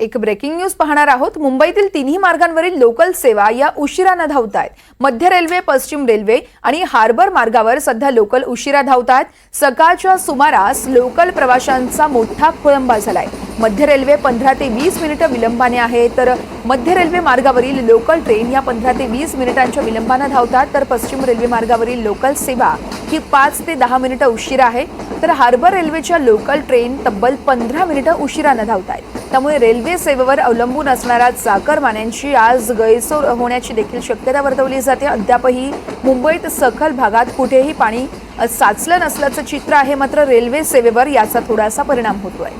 एक breaking news पाहणार आहोत. मुंबईतील तिन्ही मार्गांवरील लोकल सेवा या उशिरानं धावत आहेत मध्य रेल्वे पश्चिम रेल्वे आणि हार्बर मार्गावर सध्या लोकल उशिरा धावत आहेत सकाळच्या सुमारास लोकल प्रवाशांचा मोठा खोळंबा झालाय. मध्य रेल्वे पंधरा ते वीस मिनिटं विलंबाने आहे. तर मध्य रेल्वे मार्गावरील लोकल ट्रेन या पंधरा ते वीस मिनिटांच्या विलंबानं धावतात. तर पश्चिम रेल्वे मार्गावरील लोकल सेवा ही पाच ते दहा मिनिटं उशीर आहे. तर हार्बर रेल्वेच्या लोकल ट्रेन तब्बल पंधरा मिनिटं उशिरानं धावत आहेत त्यामुळे रेल्वे सेवेवर अवलंबून असणाऱ्या चाकरमान्यांची आज गैरसोय होण्याची देखील शक्यता वर्तवली जाते. अद्यापही मुंबईत सखल भागात कुठेही पाणी साचलं नसल्याचं चित्र आहे. मात्र रेल्वे सेवेवर याचा थोडासा परिणाम होतोय.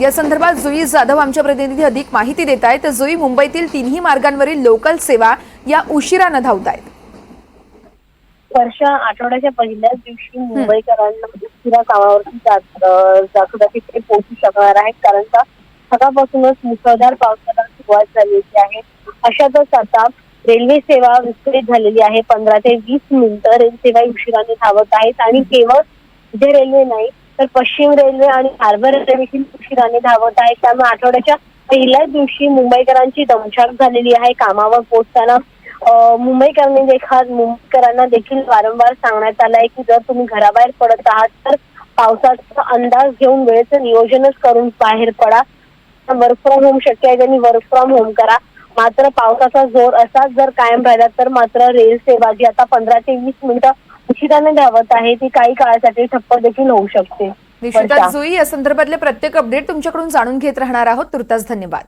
या संदर्भात जुई जाधव आमच्या प्रतिनिधी अधिक माहिती देत आहेत जुई मुंबईतील तिन्ही मार्गांवरील लोकल सेवा या उशिरानं धावत आहेत वर्षा आठवड्याच्या पहिल्याच दिवशी मुंबईकरांना उशिरा कामावरती जात- पोहोचू शकणार आहेत. कारण का सकाळपासूनच मुसळधार पावसाला सुरुवात झालेली आहे. अशातच आता रेल्वे सेवा विस्कळीत झालेली आहे. पंधरा ते वीस मिनिटं रेल सेवा उशिराने धावत आहेत. आणि केवळ जे रेल्वे नाही तर पश्चिम रेल्वे आणि हार्बर रेल्वे देखील उशिराने धावत आहेत. त्यामुळे आठवड्याच्या पहिल्याच दिवशी मुंबईकरांची दमछाक झालेली आहे. कामावर पोहोचताना मुंबईकरांनी देखील मुंबईकरांना देखील वारंवार सांगण्यात आलं आहे की जर तुम्ही घराबाहेर पडत आहात तर पावसाचा अंदाज घेऊन वेळेचं नियोजनच करून बाहेर पडा. वर्क फ्रॉम होम शक्य आहे त्यांनी वर्क फ्रॉम होम करा. मात्र पावसाचा जोर असाच जर कायम राहिला तर मात्र रेल सेवा जी आता पंधरा ते वीस मिनिटं उशिराने धावत आहे ती काही काळासाठी ठप्प देखील होऊ शकते. जुई या संदर्भातले प्रत्येक अपडेट तुमच्याकडून जाणून घेत राहणार आहोत. तुर्तास धन्यवाद.